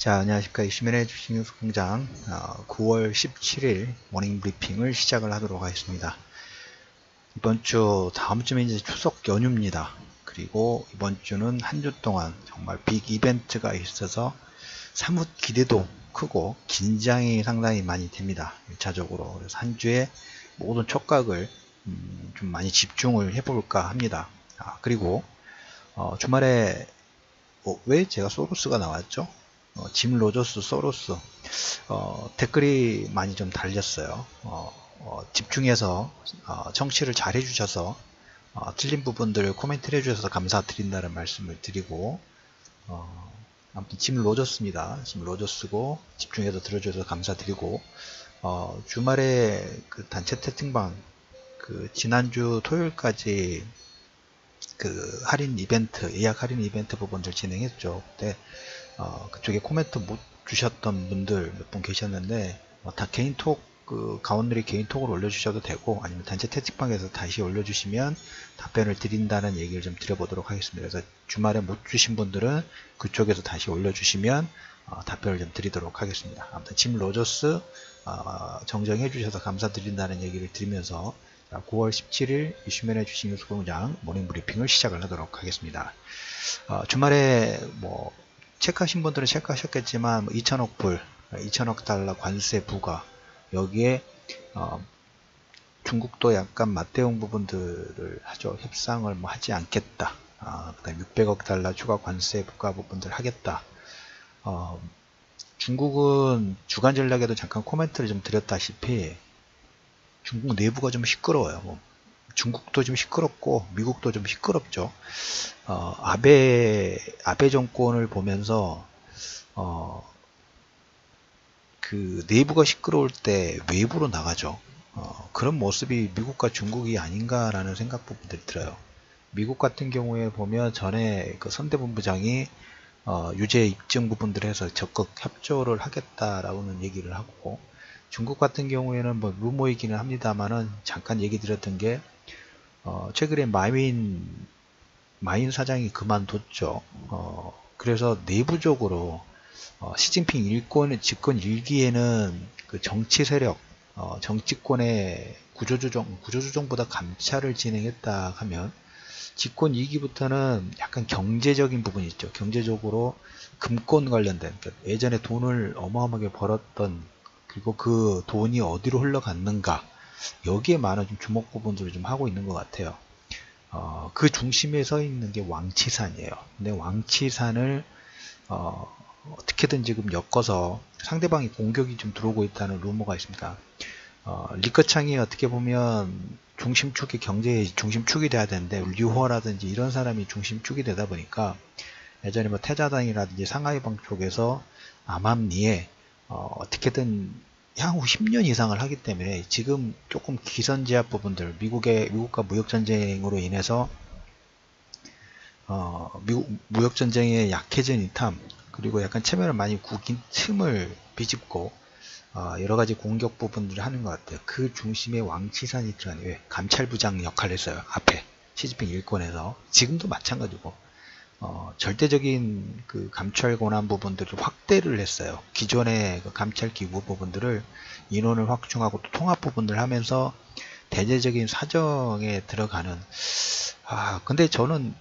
자, 안녕하십니까. 이슈맨의 주식뉴스 공장 어, 9월 17일 모닝 브리핑을 시작을 하도록 하겠습니다. 이번 주, 다음 주면 이제 추석 연휴입니다. 그리고 이번 주는 한 주 동안 정말 빅 이벤트가 있어서 사뭇 기대도 크고 긴장이 상당히 많이 됩니다. 1차적으로. 그래서 한 주에 모든 촉각을 음, 좀 많이 집중을 해볼까 합니다. 아, 그리고 어, 주말에 어, 왜 제가 소로스가 나왔죠? 어, 짐 로저스 소로스 어, 댓글이 많이 좀 달렸어요. 어, 어 집중해서 어, 청취를 잘 해주셔서 어, 틀린 부분들 코멘트를 해주셔서 감사드린다는 말씀을 드리고 아무튼 짐 로저스입니다. 짐 로저스고 집중해서 들어주셔서 감사드리고 주말에 그 단체 채팅방 그 지난주 토요일까지 그 할인 이벤트 예약 할인 이벤트 부분들 진행했죠. 근데 어, 그쪽에 코멘트 못 주셨던 분들 몇 분 계셨는데 어, 다 개인톡 그 가원들이 개인톡으로 올려주셔도 되고 아니면 단체 채팅방에서 다시 올려주시면 답변을 드린다는 얘기를 좀 드려보도록 하겠습니다. 그래서 주말에 못 주신 분들은 그쪽에서 다시 올려주시면 어, 답변을 좀 드리도록 하겠습니다. 아무튼 짐 로저스 어, 정정해 주셔서 감사드린다는 얘기를 드리면서 9월 17일 이슈맨의 주식 뉴스 공장 모닝 브리핑을 시작을 하도록 하겠습니다. 어, 주말에 뭐 체크하신 분들은 체크하셨겠지만 2천억 불, 2천억 달러 관세 부과 여기에 어, 중국도 약간 맞대응 부분들을 하죠. 협상을 뭐 하지 않겠다. 아, 그다음 600억 달러 추가 관세 부과 부분들 하겠다. 어, 중국은 주간 전략에도 잠깐 코멘트를 좀 드렸다시피 중국 내부가 좀 시끄러워요. 뭐 중국도 좀 시끄럽고 미국도 좀 시끄럽죠. 어, 아베 아베 정권을 보면서 어, 그 내부가 시끄러울 때 외부로 나가죠. 어, 그런 모습이 미국과 중국이 아닌가라는 생각 부분들이 들어요. 미국 같은 경우에 보면 전에 그 선대본부장이 어, 유죄 입증 부분들을 해서 적극 협조를 하겠다라고는 얘기를 하고 중국 같은 경우에는 뭐 루머이기는 합니다만은 잠깐 얘기 드렸던 게 어, 최근에 마윈 마인 사장이 그만뒀죠. 어, 그래서 내부적으로 어, 시진핑 일권 집권 일기에는 그 정치 세력, 어, 정치권의 구조조정, 구조조정보다 감찰을 진행했다 하면 집권 2기부터는 약간 경제적인 부분이 있죠. 경제적으로 금권 관련된 그러니까 예전에 돈을 어마어마하게 벌었던 그리고 그 돈이 어디로 흘러갔는가 여기에 많은 좀 주목 부분들을 좀 하고 있는 것 같아요. 어, 그 중심에 서 있는 게 왕치산이에요. 근데 왕치산을 어, 어떻게든 지금 엮어서 상대방이 공격이 좀 들어오고 있다는 루머가 있습니다. 어, 리커창이 어떻게 보면 중심축이 경제의 중심축이 돼야 되는데 류호라든지 이런 사람이 중심축이 되다 보니까 예전에 뭐 태자당이라든지 상하이방 쪽에서 암암리에 어, 어떻게든 향후 10년 이상을 하기 때문에 지금 조금 기선제압 부분들 미국의 미국과 무역 전쟁으로 인해서 어, 미국 무역 전쟁에 약해진 이탐 그리고 약간 체면을 많이 구긴 틈을 비집고 어, 여러 가지 공격 부분들을 하는 것 같아요. 그 중심에 왕치산이 들어가는 왜 감찰부장 역할을 했어요. 앞에 시진핑 일권에서 지금도 마찬가지고 어, 절대적인 그 감찰 권한 부분들을 확대를 했어요. 기존의 그 감찰 기구 부분들을 인원을 확충하고 또 통합 부분을 하면서 대대적인 사정에 들어가는 아 근데 저는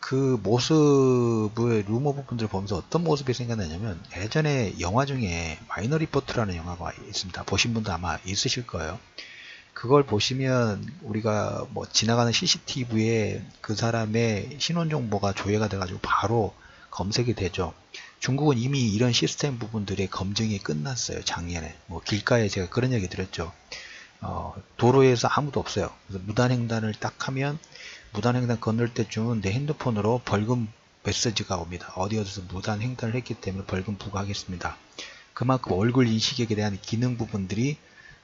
그 모습의 루머 부분들을 보면서 어떤 모습이 생각나냐면 예전에 영화 중에 마이너 리포트라는 영화가 있습니다. 보신 분도 아마 있으실 거예요. 그걸 보시면 우리가 뭐 지나가는 CCTV에 그 사람의 신원 정보가 조회가 돼가지고 바로 검색이 되죠. 중국은 이미 이런 시스템 부분들의 검증이 끝났어요. 작년에. 뭐 길가에 제가 그런 얘기 드렸죠. 어, 도로에서 아무도 없어요. 그래서 무단횡단을 딱 하면 무단횡단 건널 때쯤은 내 핸드폰으로 벌금 메시지가 옵니다. 어디 어디서 무단횡단을 했기 때문에 벌금 부과하겠습니다. 그만큼 얼굴 인식에 대한 기능 부분들이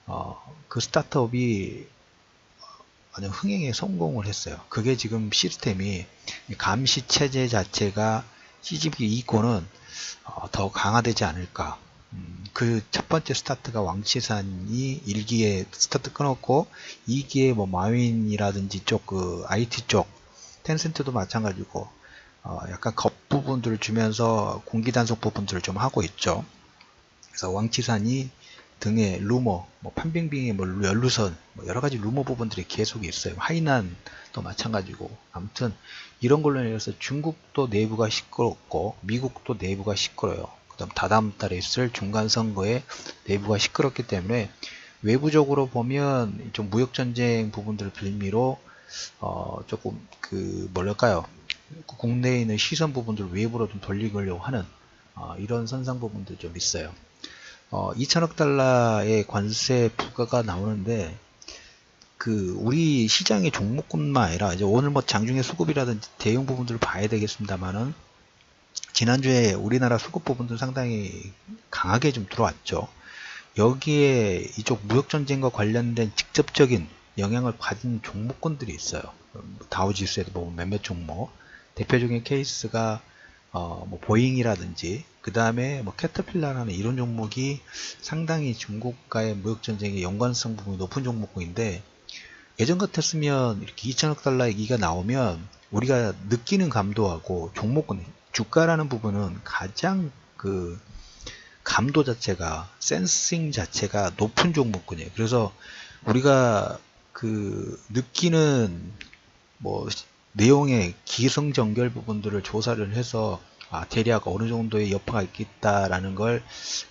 어, 그 스타트업이 완전 흥행에 성공을 했어요. 그게 지금 시스템이 감시 체제 자체가 CGV 이권은 어, 더 강화되지 않을까. 음, 그첫 번째 스타트가 왕치산이 1기에 스타트 끊었고 2기에 뭐 마윈이라든지 쪽 그 IT 쪽 텐센트도 마찬가지고 어, 약간 겉 부분들을 주면서 공기 단속 부분들을 좀 하고 있죠. 그래서 왕치산이 등에 루머, 뭐 판빙빙의 뭐 연루선, 뭐 여러 가지 루머 부분들이 계속 있어요. 하이난도 마찬가지고 아무튼 이런 걸로 인해서 중국도 내부가 시끄럽고 미국도 내부가 시끄러요. 그다음 다다음 달에 있을 중간 선거에 내부가 시끄럽기 때문에 외부적으로 보면 좀 무역 전쟁 부분들을 빌미로 어 조금 그 뭐랄까요 국내에 있는 시선 부분들을 외부로 좀 돌리려고 하는 어 이런 선상 부분도 좀 있어요. 어, 2천억 달러의 관세 부과가 나오는데 그 우리 시장의 종목뿐만 아니라 이제 오늘 뭐 장중에 수급이라든지 대형 부분들을 봐야 되겠습니다만은 지난주에 우리나라 수급 부분도 상당히 강하게 좀 들어왔죠. 여기에 이쪽 무역 전쟁과 관련된 직접적인 영향을 받은 종목군들이 있어요. 다우지수에도 보면 몇몇 종목 대표적인 케이스가 어, 뭐 보잉이라든지 그 다음에 뭐 캐터필라라는 이런 종목이 상당히 중국과의 무역전쟁의 연관성 부분이 높은 종목군인데 예전 같았으면 이렇게 2천억 달러 얘기가 나오면 우리가 느끼는 감도하고 종목군 주가라는 부분은 가장 그 감도 자체가 센싱 자체가 높은 종목군이에요. 그래서 우리가 그 느끼는 뭐 내용의 기승전결 부분들을 조사를 해서 아, 대략 어느 정도의 여파가 있겠다라는 걸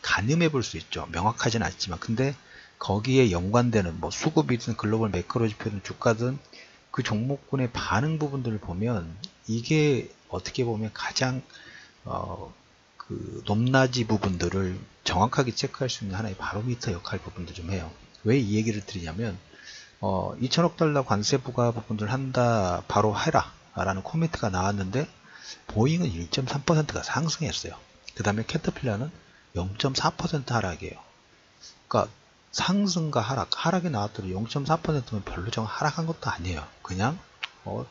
가늠해 볼 수 있죠. 명확하진 않지만 근데 거기에 연관되는 뭐 수급이든 글로벌 매크로 지표든 주가든 그 종목군의 반응 부분들을 보면 이게 어떻게 보면 가장 어, 그 높낮이 부분들을 정확하게 체크할 수 있는 하나의 바로미터 역할 부분도 좀 해요. 왜 이 얘기를 드리냐면 어, 2천억 달러 관세 부과 부분들 한다 바로 해라 라는 코멘트가 나왔는데 보잉은 1.3%가 상승했어요. 그 다음에 캐터필러는 0.4% 하락이에요. 그러니까 상승과 하락, 하락이 나왔더니 0.4%면 별로 좀 하락한 것도 아니에요. 그냥 어,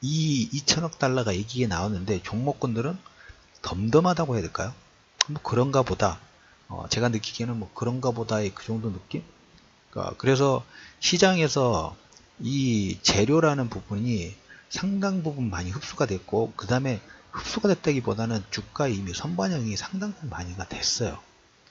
이 2천억 달러가 얘기에 나왔는데 종목군들은 덤덤하다고 해야 될까요? 뭐 그런가 보다. 어, 제가 느끼기에는 뭐 그런가 보다의 그 정도 느낌? 그러니까 그래서 시장에서 이 재료라는 부분이 상당 부분 많이 흡수가 됐고 그 다음에 흡수가 됐다기보다는 주가 이미 선반영이 상당 부분 많이가 됐어요.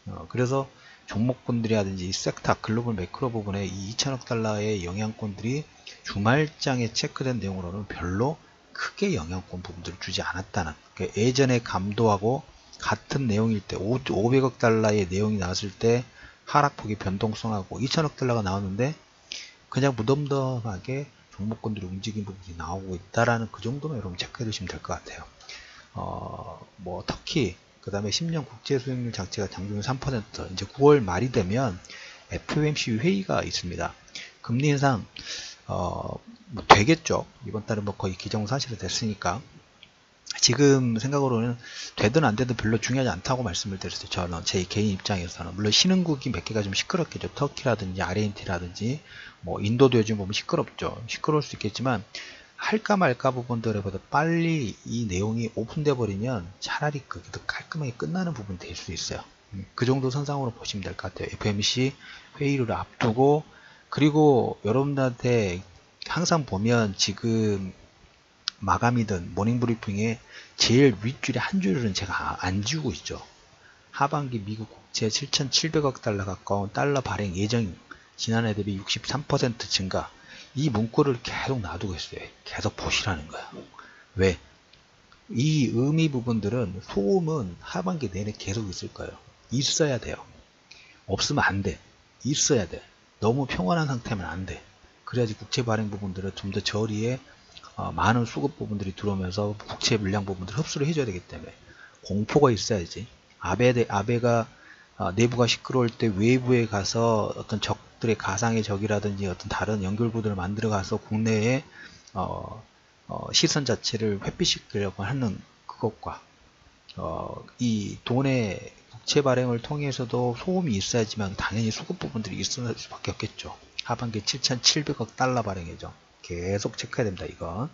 어, 그래서 종목군들이라든지 섹터 글로벌 매크로 부분에 이 2천억 달러의 영향권들이 주말장에 체크된 내용으로는 별로 크게 영향권 부분들을 주지 않았다는 그러니까 예전에 감도하고 같은 내용일 때 500억 달러의 내용이 나왔을 때 하락폭이 변동성하고 2천억 달러가 나왔는데 그냥 무덤덤하게 종목권들이 움직인 부분이 나오고 있다라는 그 정도만 여러분 체크해 두시면 될 것 같아요. 어, 뭐 터키 그 다음에 10년 국제 수익률 자체가 장중에 3% 이제 9월 말이 되면 FOMC 회의가 있습니다. 금리 인상 어, 뭐 되겠죠. 이번 달은 뭐 거의 기정사실이 됐으니까 지금 생각으로는 되든 안 되든 별로 중요하지 않다고 말씀을 드렸어요. 저는 제 개인 입장에서는 물론 신흥국이 몇 개가 좀 시끄럽겠죠. 터키라든지 아르헨티나든지 뭐 인도도 요즘 보면 시끄럽죠. 시끄러울 수 있겠지만 할까 말까 부분들보다 빨리 이 내용이 오픈돼 버리면 차라리 그게 더 깔끔하게 끝나는 부분이 될 수 있어요. 음, 그 정도 선상으로 보시면 될 것 같아요. FMC 회의를 앞두고 그리고 여러분들한테 항상 보면 지금 마감이든 모닝브리핑에 제일 윗줄에 한 줄은 제가 안 지우고 있죠. 하반기 미국 국채 7,700억 달러 가까운 달러 발행 예정 지난해 대비 63% 증가 이 문구를 계속 놔두고 있어요. 계속 보시라는 거야. 왜? 이 의미 부분들은 소음은 하반기 내내 계속 있을 거예요. 있어야 돼요. 없으면 안 돼. 있어야 돼. 너무 평온한 상태면 안 돼. 그래야지 국채 발행 부분들을 좀 더 저리에 어, 많은 수급 부분들이 들어오면서 국채 물량 부분들 흡수를 해줘야 되기 때문에 공포가 있어야지. 아베 아베가 어, 내부가 시끄러울 때 외부에 가서 어떤 적들의 가상의 적이라든지 어떤 다른 연결부들을 만들어 가서 국내에 어, 어, 시선 자체를 회피시키려고 하는 그것과 어, 이 돈의 국채 발행을 통해서도 소음이 있어야지만 당연히 수급 부분들이 있을 수밖에 없겠죠. 하반기 7,700억 달러 발행이죠. 계속 체크해야 됩니다. 이건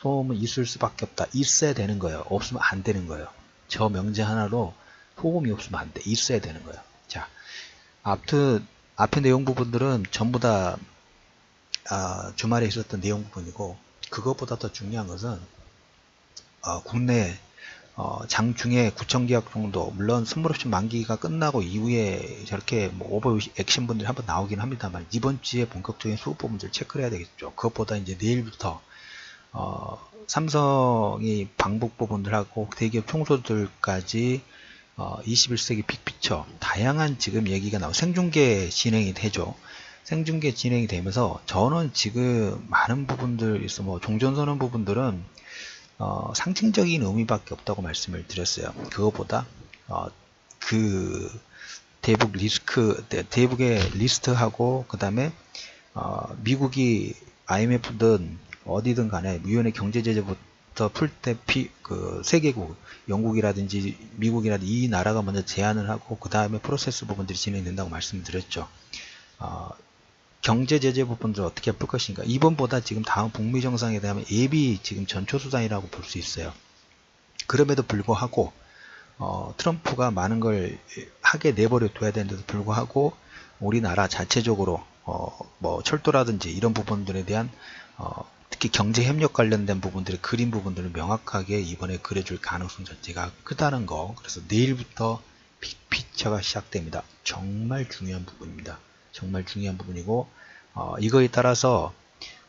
소음은 있을 수밖에 없다. 있어야 되는 거예요. 없으면 안 되는 거예요. 저 명제 하나로 소음이 없으면 안 돼. 있어야 되는 거예요. 자, 앞트 앞에 내용 부분들은 전부 다 아, 주말에 있었던 내용 부분이고 그것보다 더 중요한 것은 어, 국내 어, 장중에 구청계약 정도 물론 선물옵션 만기가 끝나고 이후에 저렇게 뭐 오버 액션 분들이 한번 나오긴 합니다만 이번 주에 본격적인 수급 부분들 체크를 해야 되겠죠. 그것보다 이제 내일부터 어, 삼성이 방북 부분들하고 대기업 총수들까지 어, 21세기 빅피처 다양한 지금 얘기가 나오고 생중계 진행이 되죠. 생중계 진행이 되면서 저는 지금 많은 부분들 있어 뭐 종전선언 부분들은 어, 상징적인 의미밖에 없다고 말씀을 드렸어요. 그거보다 어, 그 대북 리스크 대북의 리스트하고 그 다음에 어, 미국이 IMF든 어디든 간에 유엔의 경제 제재부터 풀 때 그 세계국 영국이라든지 미국이라든지 이 나라가 먼저 제안을 하고 그 다음에 프로세스 부분들이 진행된다고 말씀드렸죠. 어, 경제 제재 부분들 어떻게 풀 것인가 이번보다 지금 다음 북미 정상에 대한 예비 지금 전초 수단이라고 볼 수 있어요. 그럼에도 불구하고 어, 트럼프가 많은 걸 하게 내버려 둬야 되는데도 불구하고 우리나라 자체적으로 어, 뭐 철도라든지 이런 부분들에 대한 어, 특히 경제 협력 관련된 부분들의 그림 부분들을 명확하게 이번에 그려줄 가능성 자체가 크다는 거 그래서 내일부터 빅피처가 시작됩니다. 정말 중요한 부분입니다. 정말 중요한 부분이고 어, 이거에 따라서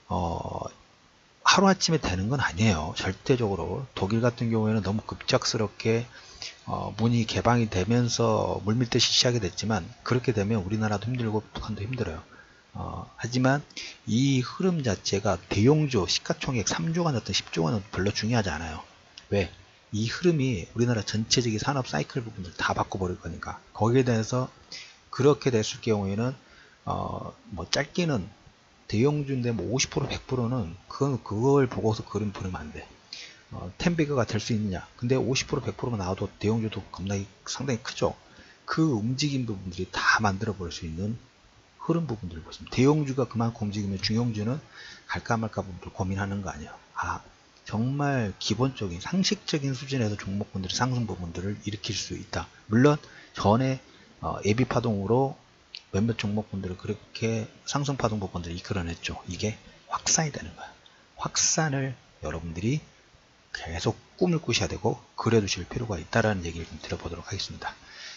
어, 하루아침에 되는 건 아니에요. 절대적으로 독일 같은 경우에는 너무 급작스럽게 어, 문이 개방이 되면서 물밀듯이 시작이 됐지만 그렇게 되면 우리나라도 힘들고 북한도 힘들어요. 어, 하지만 이 흐름 자체가 대용조 시가총액 3조가 넣든 10조가 넣든 별로 중요하지 않아요. 왜? 이 흐름이 우리나라 전체적인 산업 사이클 부분을 다 바꿔버릴 거니까 거기에 대해서 그렇게 됐을 경우에는 어, 뭐 짧게는 대형주인데 뭐 50% 100%는 그건 그걸 보고서 그림 보내면 안 돼. 어, 텐비그가 될 수 있느냐. 근데 50% 100%가 나와도 대형주도 겁나게 상당히 크죠. 그 움직임 부분들이 다 만들어 버릴 수 있는 흐름 부분들을 보시면 대형주가 그만큼 움직이면 중형주는 갈까 말까 부분을 고민하는 거 아니에요. 아 정말 기본적인 상식적인 수준에서 종목군들의 상승 부분들을 일으킬 수 있다. 물론 전에 어, 예비 파동으로 몇몇 종목분들을 그렇게 상승파동 부분들을 이끌어냈죠. 이게 확산이 되는 거야. 확산을 여러분들이 계속 꿈을 꾸셔야 되고 그려두실 필요가 있다라는 얘기를 좀 드려보도록 하겠습니다.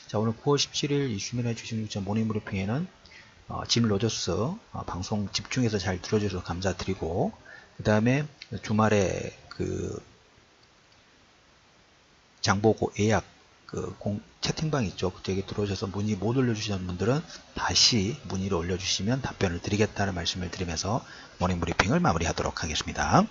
자 오늘 9월 17일 이슈민의 주식육자 모닝브리핑에는 어, 짐 로저스 어, 방송 집중해서 잘 들어주셔서 감사드리고 그 다음에 주말에 그 장보고 예약 그 공, 채팅방 있죠. 그쪽에 들어오셔서 문의 못 올려주시는 분들은 다시 문의를 올려주시면 답변을 드리겠다는 말씀을 드리면서 모닝 브리핑을 마무리하도록 하겠습니다.